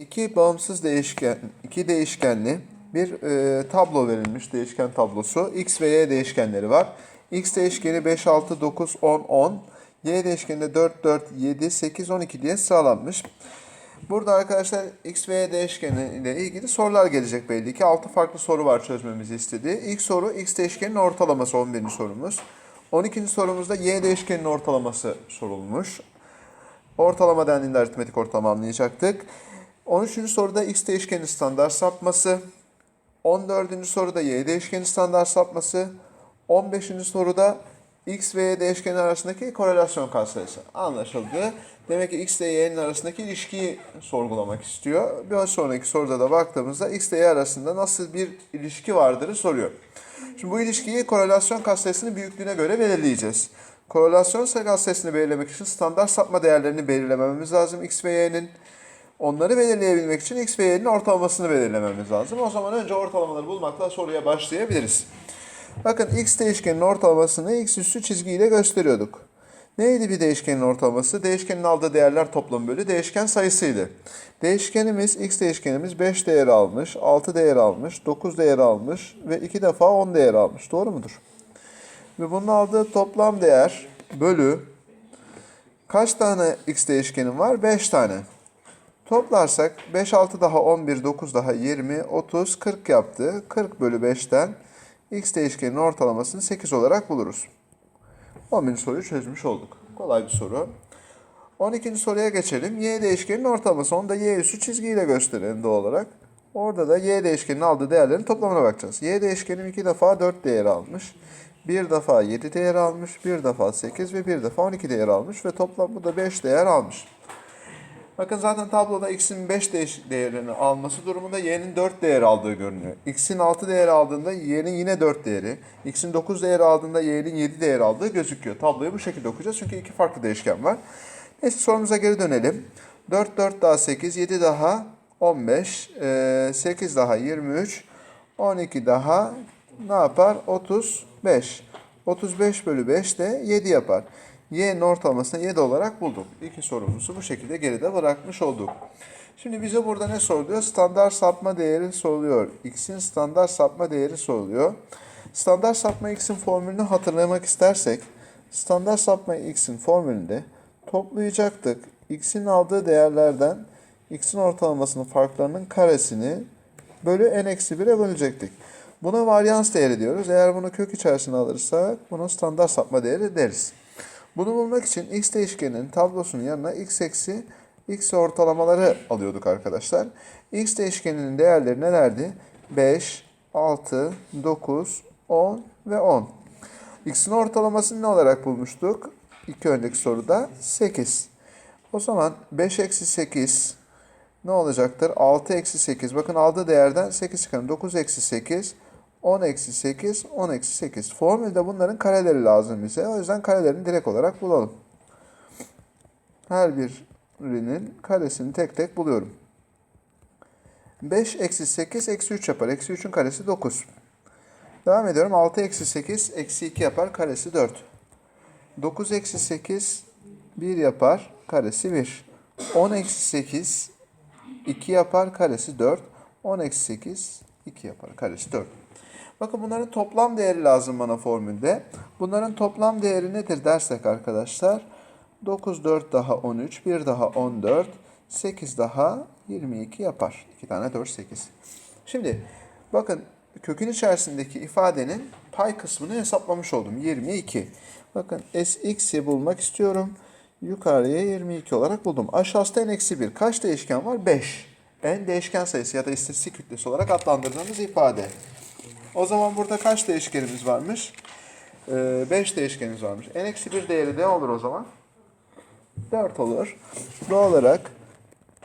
İki bağımsız değişken, iki değişkenli bir e, tablo verilmiş değişken tablosu. X ve Y değişkenleri var. X değişkeni 5, 6, 9, 10, 10. Y değişkeni de 4, 4, 7, 8, 12 diye sıralanmış. Burada arkadaşlar X ve Y değişkeni ile ilgili sorular gelecek belli ki. 6 farklı soru var çözmemizi istediği. İlk soru X değişkeninin ortalaması 11. sorumuz. 12. sorumuzda Y değişkeninin ortalaması sorulmuş. Ortalama dendiğinde aritmetik ortalama anlayacaktık. 13. soruda x değişkenin standart sapması. 14. soruda y değişkenin standart sapması. 15. soruda x ve y değişkeni arasındaki korelasyon katsayısı anlaşıldı. Demek ki x ile y'nin arasındaki ilişkiyi sorgulamak istiyor. Bir sonraki soruda da baktığımızda x ile y arasında nasıl bir ilişki vardırı soruyor. Şimdi bu ilişkiyi korelasyon katsayısının büyüklüğüne göre belirleyeceğiz. Korelasyon katsayısını belirlemek için standart sapma değerlerini belirlememiz lazım x ve y'nin. Onları belirleyebilmek için x ve y'nin ortalamasını belirlememiz lazım. O zaman önce ortalamaları bulmakla soruya başlayabiliriz. Bakın x değişkenin ortalamasını x üssü çizgiyle gösteriyorduk. Neydi bir değişkenin ortalaması? Değişkenin aldığı değerler toplamı bölü değişken sayısıydı. Değişkenimiz, x değişkenimiz 5 değer almış, 6 değer almış, 9 değer almış ve 2 defa 10 değer almış. Doğru mudur? Ve bunun aldığı toplam değer bölü kaç tane x değişkenim var? 5 tane. Toplarsak 5, 6 daha 11, 9 daha 20, 30, 40 yaptı. 40 bölü 5'ten x değişkeninin ortalamasını 8 olarak buluruz. 11. soruyu çözmüş olduk. Kolay bir soru. 12. soruya geçelim. Y değişkeninin ortalaması. Onu da y üssü çizgiyle gösterelim doğal olarak. Orada da y değişkeninin aldığı değerlerin toplamına bakacağız. Y değişkenim 2 defa 4 değer almış. Bir defa 7 değer almış. Bir defa 8 ve bir defa 12 değer almış. Ve toplam bu da 5 değer almış. Bakın zaten tabloda x'in 5 değiş değerini alması durumunda y'nin 4 değer aldığı görünüyor. x'in 6 değer aldığında y'nin yine 4 değeri, x'in 9 değer aldığında y'nin 7 değer aldığı gözüküyor. Tabloyu bu şekilde okuyacağız çünkü iki farklı değişken var. Neyse sorumuza geri dönelim. 4, 4 daha 8, 7 daha 15, 8 daha 23, 12 daha ne yapar? 35. 35 bölü 5 de 7 yapar. Y'nin ortalamasını 7 olarak bulduk. İki sorumuzu bu şekilde geride bırakmış olduk. Şimdi bize burada ne soruluyor? Standart sapma değeri soruluyor. X'in standart sapma değeri soruluyor. Standart sapma X'in formülünü hatırlamak istersek, standart sapma X'in formülünde toplayacaktık. X'in aldığı değerlerden X'in ortalamasının farklarının karesini bölü n-1'e bölecektik. Buna varyans değeri diyoruz. Eğer bunu kök içerisine alırsak bunun standart sapma değeri deriz. Bunu bulmak için x değişkeninin tablosunun yanına x eksi x ortalamaları alıyorduk arkadaşlar. x değişkeninin değerleri nelerdi? 5, 6, 9, 10 ve 10. x'in ortalamasını ne olarak bulmuştuk? İki önceki soruda 8. O zaman 5 eksi 8 ne olacaktır? 6 eksi 8. Bakın aldığı değerden 8 çıkarın. 9 eksi 8 10 eksi 8, 10 eksi 8. Formülde bunların kareleri lazım bize. O yüzden karelerini direkt olarak bulalım. Her birinin karesini tek tek buluyorum. 5 eksi 8 eksi 3 yapar. Eksi 3'ün karesi 9. Devam ediyorum. 6 eksi 8 eksi 2 yapar. Karesi 4. 9 eksi 8 1 yapar. Karesi 1. 10 eksi 8 2 yapar. Karesi 4. 10 eksi 8 2 yapar. Karesi 4. Bakın bunların toplam değeri lazım bana formülde. Bunların toplam değeri nedir dersek arkadaşlar. 9, 4 daha 13, 1 daha 14, 8 daha 22 yapar. 2 tane 4, 8. Şimdi bakın kökün içerisindeki ifadenin pay kısmını hesaplamış oldum. 22. Bakın sx'i bulmak istiyorum. Yukarıya 22 olarak buldum. Aşağısı n eksi 1. Kaç değişken var? 5. n değişken sayısı ya da istatistik kütlesi olarak adlandırdığımız ifade. O zaman burada kaç değişkenimiz varmış? 5 ee, değişkenimiz varmış. n-1 değeri ne olur o zaman? 4 olur. Doğal olarak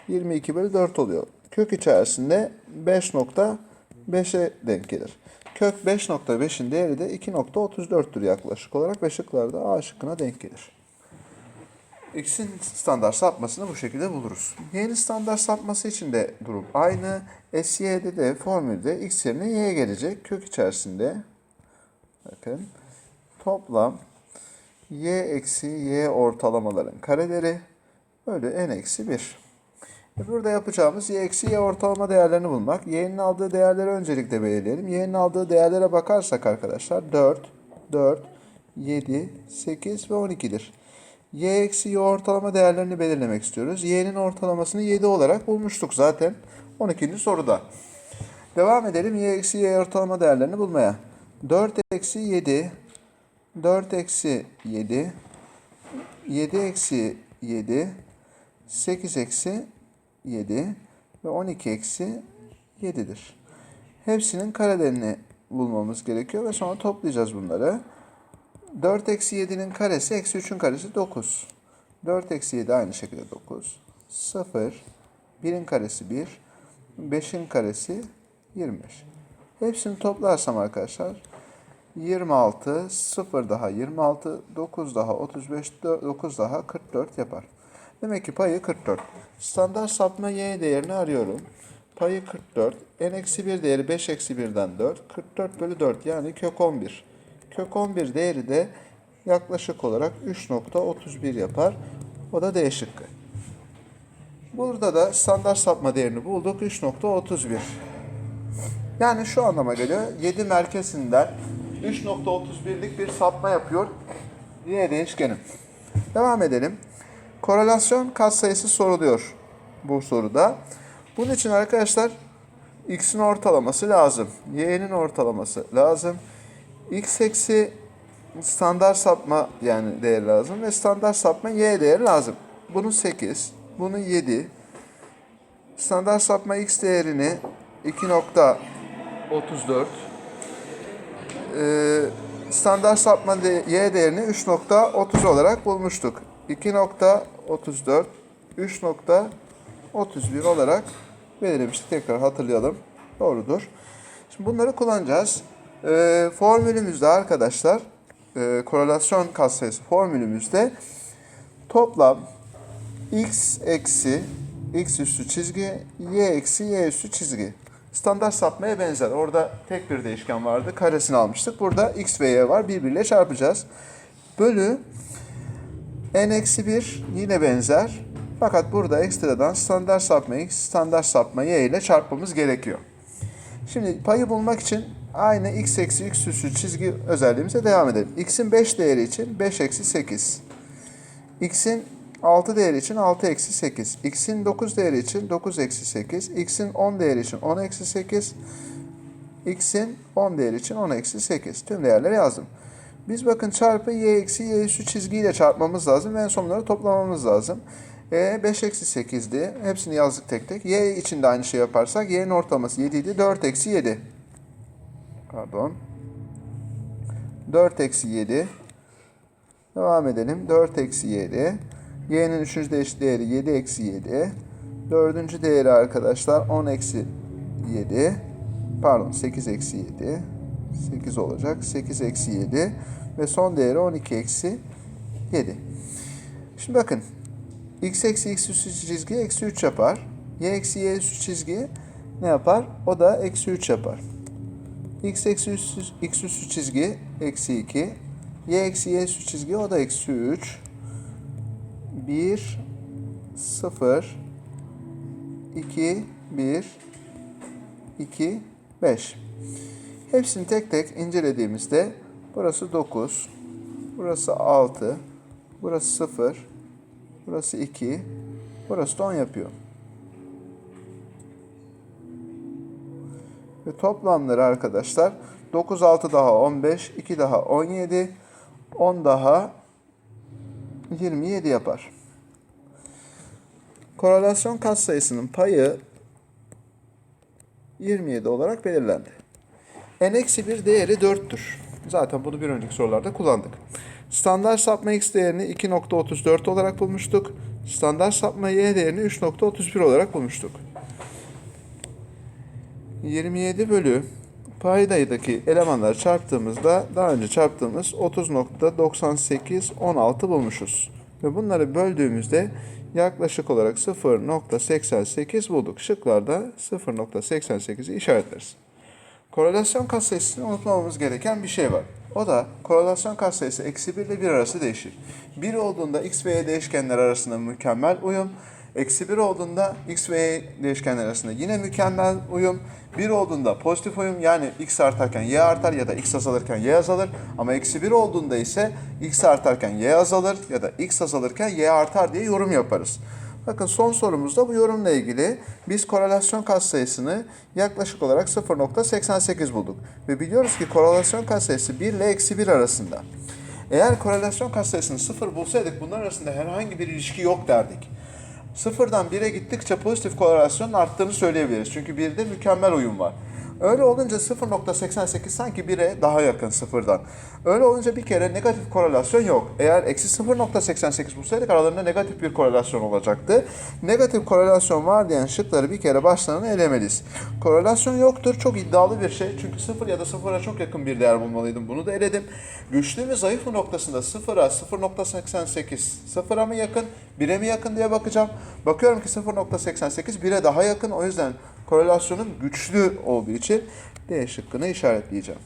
22 bölü 4 oluyor. Kök içerisinde 5.5'e denk gelir. Kök 5.5'in değeri de 2.34'tür yaklaşık olarak ve şıklarda A şıkkına denk gelir. X'in standart sapmasını bu şekilde buluruz. Y'nin standart sapması için de durum aynı. SY'de de formülde X yerine Y gelecek. Kök içerisinde bakın toplam Y eksi Y ortalamaların kareleri bölü N eksi 1. E burada yapacağımız y eksi y ortalama değerlerini bulmak. Y'nin aldığı değerleri öncelikle belirleyelim. Y'nin aldığı değerlere bakarsak arkadaşlar 4, 4, 7, 8 ve 12'dir. Y eksi y ortalama değerlerini belirlemek istiyoruz. Y'nin ortalamasını 7 olarak bulmuştuk zaten 12. soruda. Devam edelim y eksi y ortalama değerlerini bulmaya. 4 eksi 7, 4 eksi 7, 7 eksi 7, 8 eksi 7 ve 12 eksi 7'dir. Hepsinin karelerini bulmamız gerekiyor ve sonra toplayacağız bunları. 4 eksi 7'nin karesi eksi 3'ün karesi 9. 4 eksi 7 aynı şekilde 9. 0. 1'in karesi 1. 5'in karesi 25. Hepsini toplarsam arkadaşlar 26, 0 daha 26, 9 daha 35, 9 daha 44 yapar. Demek ki payı 44. Standart sapma y değerini arıyorum. Payı 44. n-1 değeri 5 eksi 1'den 4. 44 bölü 4 yani kök 11. Kök 11 değeri de yaklaşık olarak 3.31 yapar. O da D şıkkı. Burada da standart sapma değerini bulduk. 3.31. Yani şu anlama geliyor. 7 merkezinden 3.31'lik bir sapma yapıyor. Y değişkenim. Devam edelim. Korelasyon katsayısı soruluyor bu soruda. Bunun için arkadaşlar x'in ortalaması lazım. y'nin ortalaması lazım. X eksi standart sapma yani değer lazım ve standart sapma y değeri lazım. Bunun 8, bunun 7. Standart sapma x değerini 2.34 ee, standart sapma y değerini 3.30 olarak bulmuştuk. 2.34 3.31 olarak belirlemiştik. Tekrar hatırlayalım. Doğrudur. Şimdi bunları kullanacağız. Ee, formülümüzde arkadaşlar e, korelasyon katsayısı formülümüzde toplam x eksi x üstü çizgi y eksi y üstü çizgi. Standart sapmaya benzer. Orada tek bir değişken vardı. Karesini almıştık. Burada x ve y var. Birbiriyle çarpacağız. Bölü n eksi 1 yine benzer. Fakat burada ekstradan standart sapma x, standart sapma y ile çarpmamız gerekiyor. Şimdi payı bulmak için aynı x eksi x üstü çizgi özelliğimize devam edelim. x'in 5 değeri için 5 eksi 8. x'in 6 değeri için 6 eksi 8. x'in 9 değeri için 9 eksi 8. x'in 10 değeri için 10 eksi 8. x'in 10 değeri için 10 eksi 8. Tüm değerleri yazdım. Biz bakın çarpı y eksi y üstü çizgiyle çarpmamız lazım ve en son toplamamız lazım. E 5 eksi 8'di. Hepsini yazdık tek tek. Y için de aynı şey yaparsak y'nin ortalaması 7 idi. 4 eksi 7. Pardon. 4 eksi 7. Devam edelim. 4 eksi 7. Y'nin üçüncü değiş değeri 7 eksi 7. Dördüncü değeri arkadaşlar 10 eksi 7. Pardon 8 eksi 7. 8 olacak. 8 eksi 7. Ve son değeri 12 eksi 7. Şimdi bakın. x eksi x üstü çizgi eksi 3 yapar. y eksi y üstü çizgi ne yapar? O da eksi 3 yapar. X eksi üstü, x üstü çizgi eksi 2. y eksi y üstü çizgi o da eksi 3. 1 0 2 1 2 5 Hepsini tek tek incelediğimizde burası 9, burası 6, burası 0, burası 2, burası da 10 yapıyor. Ve toplamları arkadaşlar 9 6 daha 15, 2 daha 17, 10 daha 27 yapar. Korelasyon katsayısının payı 27 olarak belirlendi. n-1 değeri 4'tür. Zaten bunu bir önceki sorularda kullandık. Standart sapma x değerini 2.34 olarak bulmuştuk. Standart sapma y değerini 3.31 olarak bulmuştuk. 27 bölü paydadaki elemanları çarptığımızda daha önce çarptığımız 30.9816 bulmuşuz. Ve bunları böldüğümüzde yaklaşık olarak 0.88 bulduk. Şıklarda 0.88'i işaretleriz. Korelasyon katsayısını unutmamamız gereken bir şey var. O da korelasyon katsayısı eksi 1 ile 1 arası değişir. 1 olduğunda x ve y değişkenler arasında mükemmel uyum. Eksi 1 olduğunda x ve y değişkenler arasında yine mükemmel uyum. 1 olduğunda pozitif uyum yani x artarken y artar ya da x azalırken y azalır. Ama eksi 1 olduğunda ise x artarken y azalır ya da x azalırken y artar diye yorum yaparız. Bakın son sorumuzda bu yorumla ilgili biz korelasyon katsayısını yaklaşık olarak 0.88 bulduk. Ve biliyoruz ki korelasyon katsayısı 1 ile eksi 1 arasında. Eğer korelasyon katsayısını 0 bulsaydık bunlar arasında herhangi bir ilişki yok derdik. Sıfırdan 1'e gittikçe pozitif korelasyonun arttığını söyleyebiliriz. Çünkü 1'de mükemmel uyum var. Öyle olunca 0.88 sanki 1'e daha yakın sıfırdan. Öyle olunca bir kere negatif korelasyon yok. Eğer eksi 0.88 bulsaydık aralarında negatif bir korelasyon olacaktı. Negatif korelasyon var diyen şıkları bir kere başlarına elemeliyiz. Korelasyon yoktur. Çok iddialı bir şey. Çünkü 0 ya da 0'a çok yakın bir değer bulmalıydım. Bunu da eledim. Güçlü ve zayıf noktasında 0'a 0.88 0'a mı yakın 1'e mi yakın diye bakacağım. Bakıyorum ki 0.88 1'e daha yakın. O yüzden korelasyonun güçlü olduğu için D şıkkını işaretleyeceğim.